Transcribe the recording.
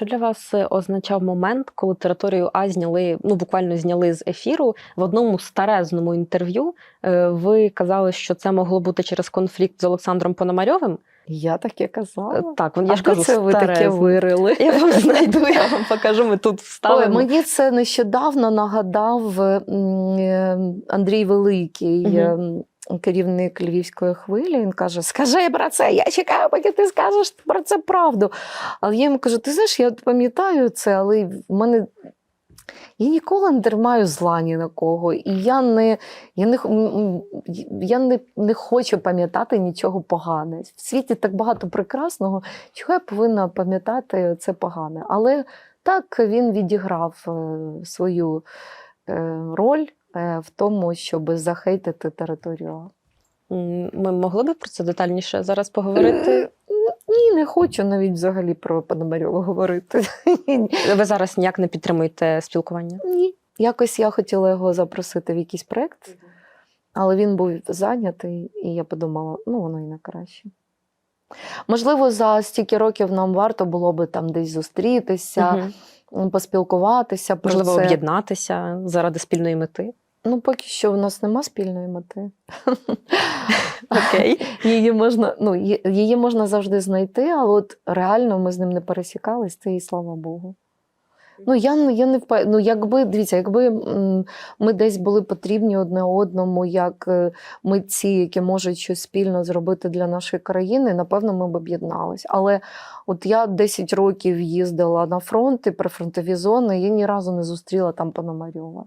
Що для вас е, означав момент, коли територію А зняли, ну буквально зняли з ефіру в одному старезному інтерв'ю? е, Ви казали, що це могло бути через конфлікт з Олександром Пономарьовим. Я таке казала. Е, Так, я а ж кажу, це ви таке вирили? Я вам знайду, я вам покажу. Ми тут Ой, вставимо. мені це нещодавно нагадав Андрій Великий, Мгм. Керівник Львівської хвилі. Він каже: Скажи про це, я чекаю, поки ти скажеш про це правду. Але я йому кажу: ти знаєш, я пам'ятаю це, але в мене. Я ніколи не тримаю зла ні на кого, і я не, я не, я не, не хочу пам'ятати нічого погане. В світі так багато прекрасного, чого я повинна пам'ятати це погане. Але так він відіграв е, свою е, роль в тому, щоб захейтити територію. Ми могли би про це детальніше зараз поговорити. Е, Ні, не хочу навіть взагалі про Пономарьова говорити. Ви зараз ніяк не підтримуєте спілкування. Ні. Якось я хотіла його запросити в якийсь проект, але він був зайнятий, і я подумала, ну воно і на краще. Можливо, за стільки років нам варто було би там десь зустрітися, угу. поспілкуватися. Про Можливо, це. об'єднатися заради спільної мети. Ну, поки що в нас нема спільної мети. Окей. Її можна, ну, її можна завжди знайти, але от реально ми з ним не пересікались, це і слава Богу. Ну, я, я не впев... ну, якби, дивіться, якби ми десь були потрібні одне одному, як е, митці, які можуть щось спільно зробити для нашої країни, напевно, ми б об'єднались. Але от я 10 років їздила на фронт і прифронтові зони, я ні разу не зустріла там Пономарьова.